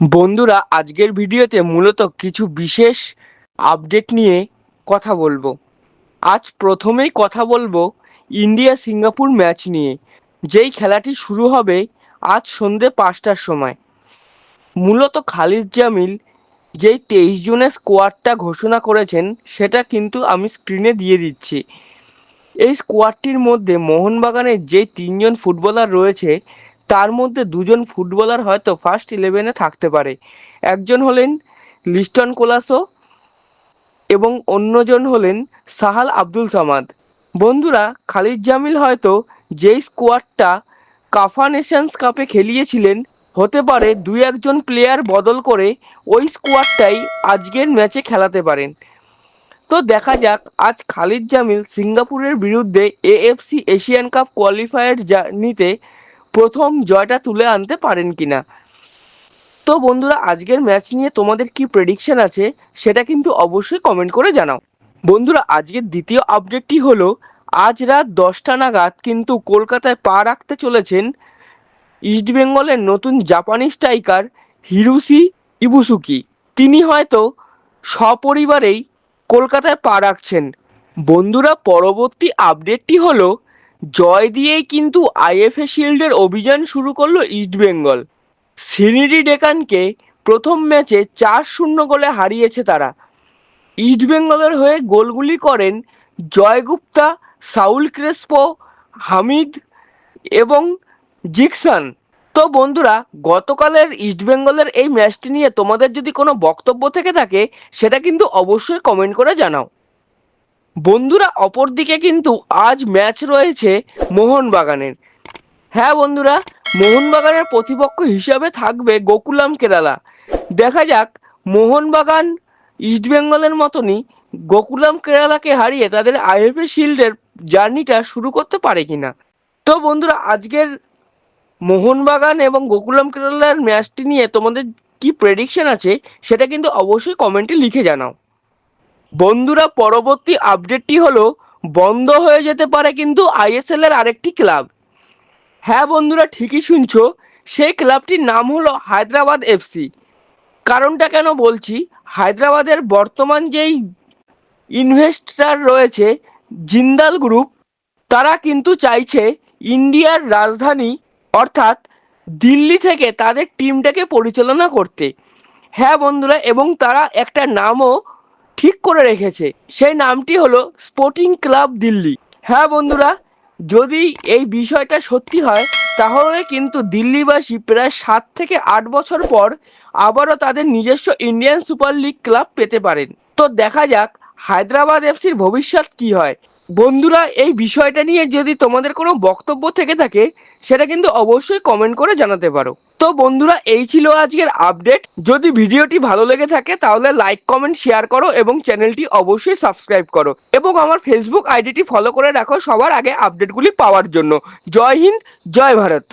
বন্ধুরা, আজকের ভিডিওতে মূলত কিছু বিশেষ আপডেট নিয়ে কথা বলব। আজ প্রথমেই কথা বলব ইন্ডিয়া সিঙ্গাপুর ম্যাচ নিয়ে। যেই খেলাটি শুরু হবে আজ সন্ধে পাঁচটার সময়। মূলত খালিদ জামিল যেই তেইশ জনের স্কোয়াডটা ঘোষণা করেছেন, সেটা কিন্তু আমি স্ক্রিনে দিয়ে দিচ্ছি। এই স্কোয়াডটির মধ্যে মোহনবাগানের যেই তিনজন ফুটবলার রয়েছে তার মধ্যে দুজন ফুটবলার হয়তো ফার্স্ট ইলেভেনে থাকতে পারে। একজন হলেন লিস্টন কোলাসো এবং অন্যজন হলেন সাহাল আব্দুল সামাদ। বন্ধুরা, খালিদ জামিল হয়তো যেই স্কোয়াডটা কাফা নেশনস কাপে খেলিয়েছিলেন, হতে পারে দুই একজন প্লেয়ার বদল করে ওই স্কোয়াডটাই আজকের ম্যাচে খেলাতে পারেন। তো দেখা যাক, আজ খালিদ জামিল সিঙ্গাপুরের বিরুদ্ধে এএফসি এশিয়ান কাপ কোয়ালিফায়ার জার্নিতে প্রথম জয়টা তুলে আনতে পারেন কিনা। তো বন্ধুরা, আজকের ম্যাচ নিয়ে তোমাদের কি প্রেডিকশন আছে, সেটা কিন্তু অবশ্যই কমেন্ট করে জানাও। বন্ধুরা, আজকের দ্বিতীয় আপডেটটি হলো, আজ রাত দশটা নাগাদ কিন্তু কলকাতায় পা রাখতে চলেছেন ইস্টবেঙ্গলের নতুন জাপানি স্ট্রাইকার হিরুসি ইবুসুকি তিনি হয়তো সপরিবারেই কলকাতায় পা রাখছেন। বন্ধুরা, পরবর্তী আপডেটটি হলো জয় দিয়েই কিন্তু আইএফএ শিল্ডের অভিযান শুরু করল ইস্টবেঙ্গল সিনিডি ডেকানকে প্রথম ম্যাচে চার শূন্য গোলে হারিয়েছে তারা। ইস্টবেঙ্গলের হয়ে গোলগুলি করেন জয়গুপ্তা, সাউল ক্রেসপো, হামিদ এবং জিকসান। তো বন্ধুরা, গতকালের ইস্টবেঙ্গলের এই ম্যাচটি নিয়ে তোমাদের যদি কোনো বক্তব্য থেকে থাকে, সেটা কিন্তু অবশ্যই কমেন্ট করে জানাও। বন্ধুরা, অপরদিকে কিন্তু আজ ম্যাচ রয়েছে মোহনবাগানের। হ্যাঁ বন্ধুরা, মোহনবাগানের প্রতিপক্ষ হিসাবে থাকবে গোকুলাম কেরালা। দেখা যাক, মোহনবাগান ইস্টবেঙ্গলের মতনই গোকুলাম কেরালাকে হারিয়ে তাদের আইএফএ শিল্ডের জার্নিটা শুরু করতে পারে কিনা। তো বন্ধুরা, আজকের মোহনবাগান এবং গোকুলাম কেরালার ম্যাচটি নিয়ে তোমাদের কি প্রেডিকশন আছে, সেটা কিন্তু অবশ্যই কমেন্টে লিখে জানাও। বন্ধুরা, পরবর্তী আপডেটটি হলো, বন্ধ হয়ে যেতে পারে কিন্তু আইএসএল এর আরেকটি ক্লাব হ্যাঁ বন্ধুরা, ঠিকই শুনছো, সেই ক্লাবটির নাম হলো হায়দ্রাবাদ এফসি কারণটা কেন বলছি? হায়দ্রাবাদের বর্তমান যেই ইনভেস্টার রয়েছে, জিন্দাল গ্রুপ তারা কিন্তু চাইছে ইন্ডিয়ার রাজধানী, অর্থাৎ দিল্লি থেকে তাদের টিমটাকে পরিচালনা করতে। হ্যাঁ বন্ধুরা, এবং তারা একটা নামও ঠিক করে রেখেছে। সেই নামটি হলো স্পোর্টিং ক্লাব দিল্লি। হ্যাঁ বন্ধুরা, যদি এই বিষয়টা সত্যি হয়, তাহলে কিন্তু দিল্লিবাসী প্রায় সাত থেকে আট বছর পর আবারও তাদের নিজস্ব ইন্ডিয়ান সুপার লিগ ক্লাব পেতে পারেন। তো দেখা যাক, হায়দ্রাবাদ এফসির ভবিষ্যৎ কি হয়। বন্ধুরা, এই বিষয়টা নিয়ে যদি তোমাদের কোনো বক্তব্য থেকে থাকে, সেটা কিন্তু অবশ্যই কমেন্ট করে জানাতে পারো। তো বন্ধুরা, এই ছিল আজকের আপডেট যদি ভিডিওটি ভালো লেগে থাকে, তাহলে লাইক কমেন্ট শেয়ার করো এবং চ্যানেলটি অবশ্যই সাবস্ক্রাইব করো। এবং আমার ফেসবুক আইডিটি ফলো করে রাখো সবার আগে আপডেটগুলি পাওয়ার জন্য। জয় হিন্দ, জয় ভারত।